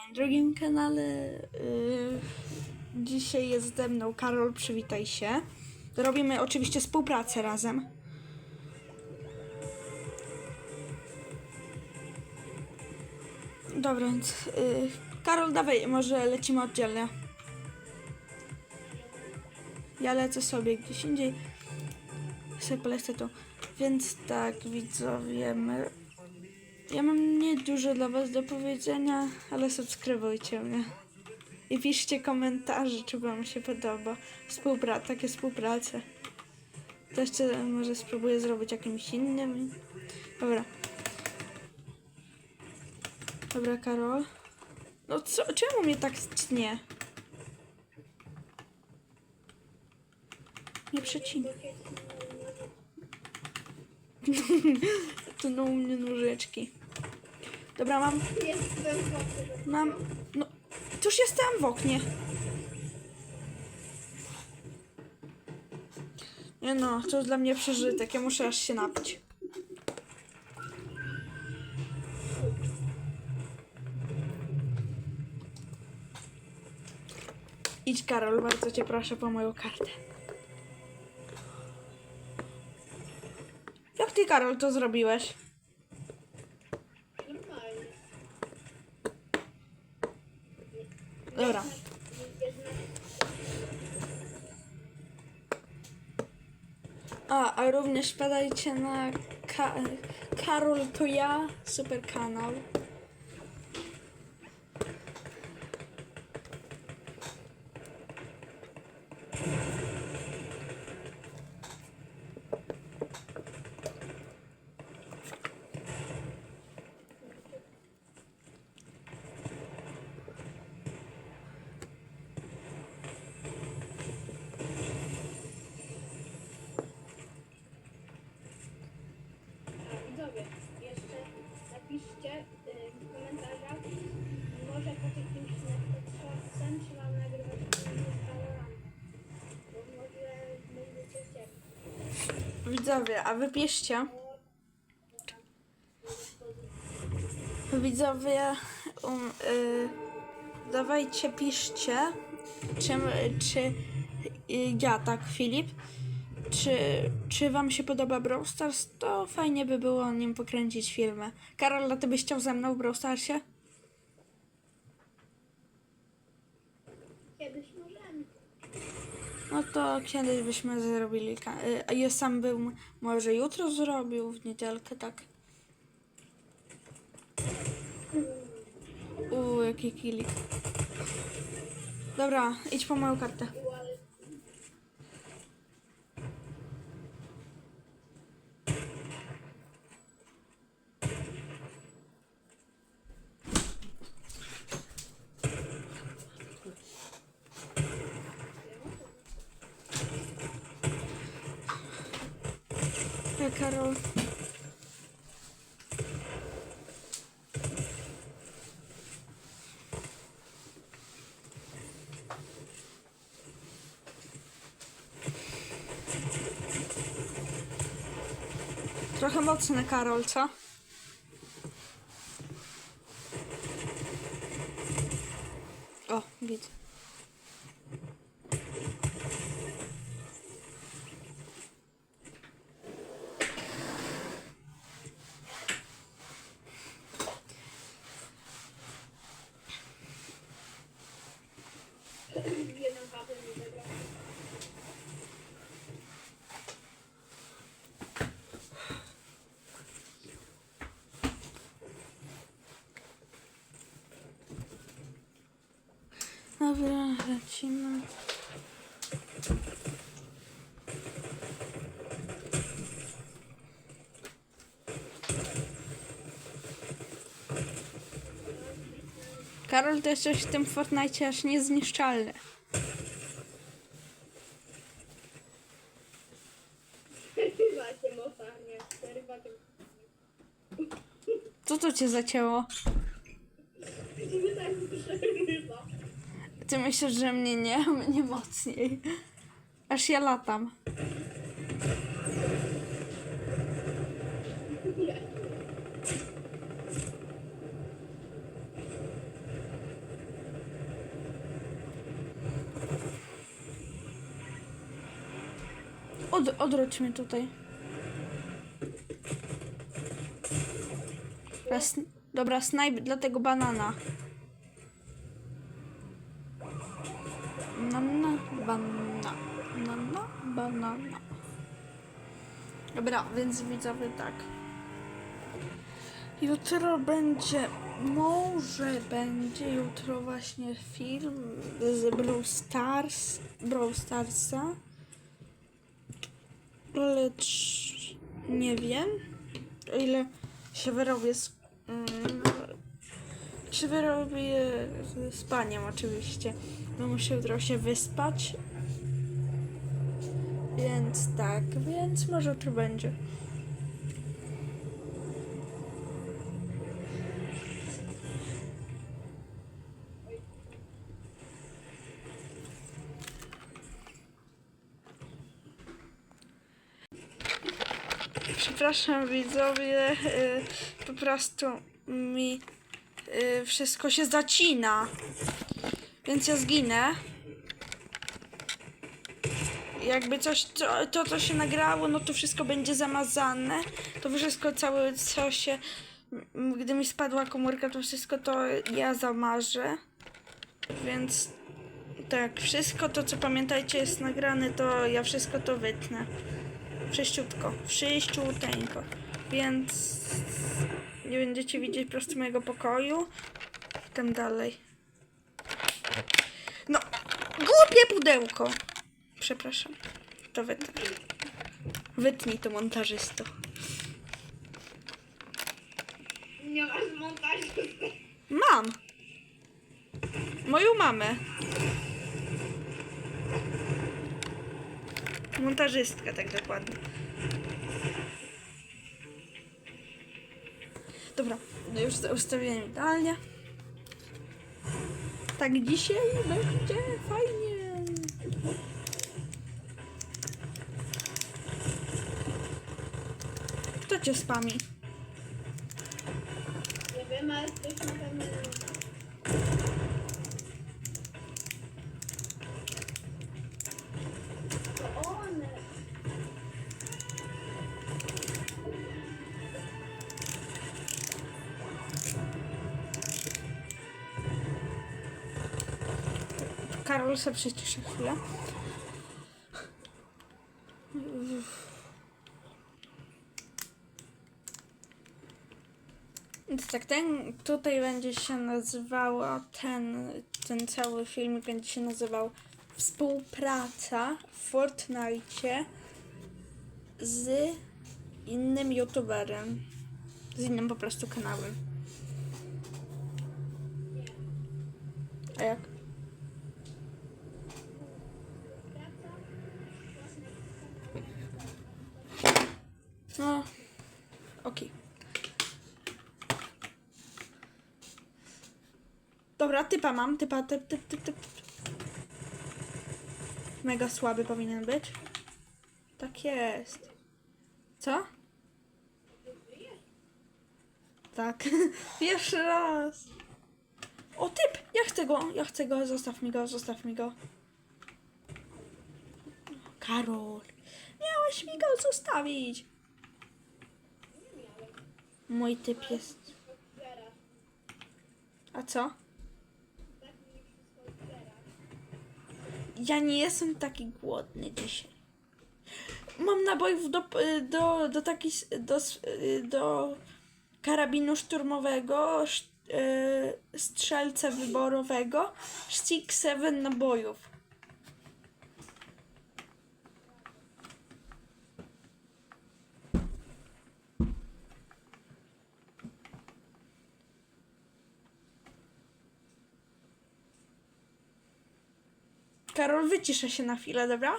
moim drugim kanale. Yy, dzisiaj jest ze mną Karol, przywitaj się. Robimy oczywiście współpracę razem. Dobra, więc yy, Karol, dawaj, może lecimy oddzielnie. Ja lecę sobie gdzieś indziej. Sobie polecę tu. Więc tak, widzowie, my... Ja mam nie dużo dla was do powiedzenia, ale subskrybujcie mnie. I piszcie komentarze, czy wam się podoba. Współpra takie współprace. To jeszcze może spróbuję zrobić jakimś innym. Dobra. Dobra, Karol. No co, czemu mnie tak tnie? Nie przecinaj. To u mnie nóżeczki. Dobra, mam, mam, no, już jestem w oknie. Nie no, to już dla mnie przeżytek, ja muszę aż się napić. Idź Karol, bardzo cię proszę po moją kartę. Jak ty Karol to zrobiłeś? Normalnie. Dobra. A, a również wpadajcie na Ka Karol to ja, super kanał. A widzowie, jeszcze napiszcie y, w komentarzach, może po tych filmach czasem czy mam nagrywać filmy z kolorami. Bo może będziecie chcieli. Widzowie, a wy piszcie. Widzowie, um, y, dawajcie, piszcie, czy, czy y, ja, tak, Filip, czy, czy wam się podoba Brawl Stars, to fajnie by było o nim pokręcić filmy. Karol, a ty byś chciał ze mną w Brawl Starsie? Kiedyś możemy. No to kiedyś byśmy zrobili, y, a ja sam bym może jutro zrobił, w niedzielkę, tak. Uuu, jaki kilik. Dobra, idź po moją kartę. Ja, Karol. Trochę mocny Karol, co? Dobra, lecimy. Karol, to jesteś w tym Fortnite aż niezniszczalny. Co to cię zacięło? Mnie tak. Ty myślisz, że mnie nie, mnie mocniej. Aż ja latam. Od, odwróć mnie tutaj. Dobra, sn dobra snajp dla tego banana. Banana, banana, banana. Dobra, więc widzowie tak. Jutro będzie, może będzie jutro właśnie film z Brawl Stars, Brawl Starsa. Lecz nie wiem, o ile się wyrobię z, mm, się wyrobię z spaniem oczywiście. No muszę jutro się wyspać. Więc tak, więc może to będzie. Przepraszam widzowie, y, po prostu mi y, wszystko się zacina. Więc ja zginę. Jakby coś, to, to co się nagrało, no to wszystko będzie zamazane. To wszystko całe, co się, gdy mi spadła komórka, to wszystko to ja zamarzę. Więc tak, wszystko to, co pamiętajcie jest nagrane, to ja wszystko to wytnę. Wszyściutko, wszyściuteńko. Więc nie będziecie widzieć po prostu mojego pokoju. Tam dalej. No, głupie pudełko. Przepraszam. To wytnę. Wytnij to montażysto. Nie masz montażu. Mam. Moją mamę. Montażystka, tak dokładnie. Dobra, no już ustawiłem idealnie. Tak dzisiaj będzie fajnie. Kto cię spami? Nie wiem, ale ktoś na pewno Karol se przyciszy chwilę. Więc tak, ten tutaj będzie się nazywało, ten, ten cały filmik będzie się nazywał Współpraca w Fortnite z innym youtuberem. Z innym po prostu kanałem. A jak? No, okej. Dobra, typa mam, typa, typ, typ, typ, typ. Mega słaby powinien być. Tak jest. Co? Tak. Pierwszy raz. O, typ! Ja chcę go, ja chcę go, zostaw mi go, zostaw mi go. Karol, miałeś mi go zostawić. Mój typ jest. A co? Ja nie jestem taki głodny dzisiaj. Mam nabojów do, do, do takich, do, do karabinu szturmowego, sz- e, strzelca wyborowego, stick 7 nabojów. Karol, wyciszę się na chwilę, dobra?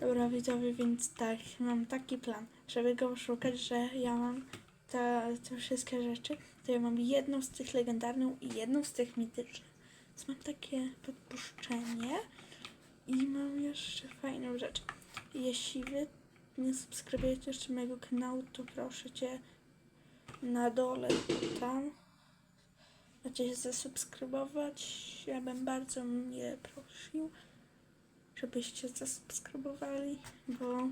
Dobra, widzowie, więc tak, mam taki plan, żeby go szukać, że ja mam te, te wszystkie rzeczy, to ja mam jedną z tych legendarną i jedną z tych mitycznych. Więc mam takie podpuszczenie i mam jeszcze fajną rzecz. Jeśli wy nie subskrybujecie jeszcze mojego kanału, to proszę cię na dole tam Macie się zasubskrybować. Ja bym bardzo mnie prosił, żebyście zasubskrybowali, bo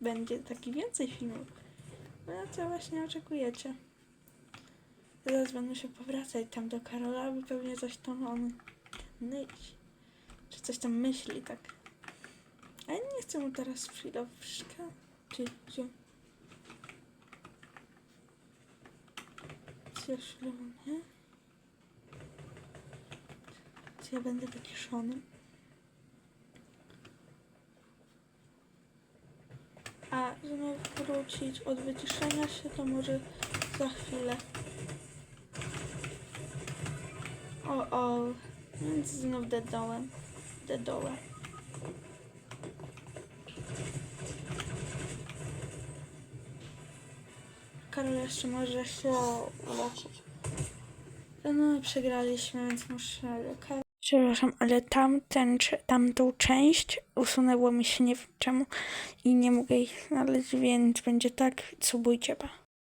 będzie taki więcej filmów. No co właśnie oczekujecie? Zaraz będę się powracać tam do Karola, bo pewnie coś tam on myśli. Czy coś tam myśli, tak. A ja nie chcę mu teraz przeszkadzać. Czy gdzie? Cieszynie. Ja będę wyciszony? A znów wrócić od wyciszenia się, to może za chwilę. O, o, więc znów dedołem. Dedołem. Karol jeszcze może się uleczyć. No, przegraliśmy, więc muszę. Przepraszam, ale tamten, tamtą część usunęło mi się nie wiem czemu i nie mogę ich znaleźć, więc będzie tak, subujcie, pa.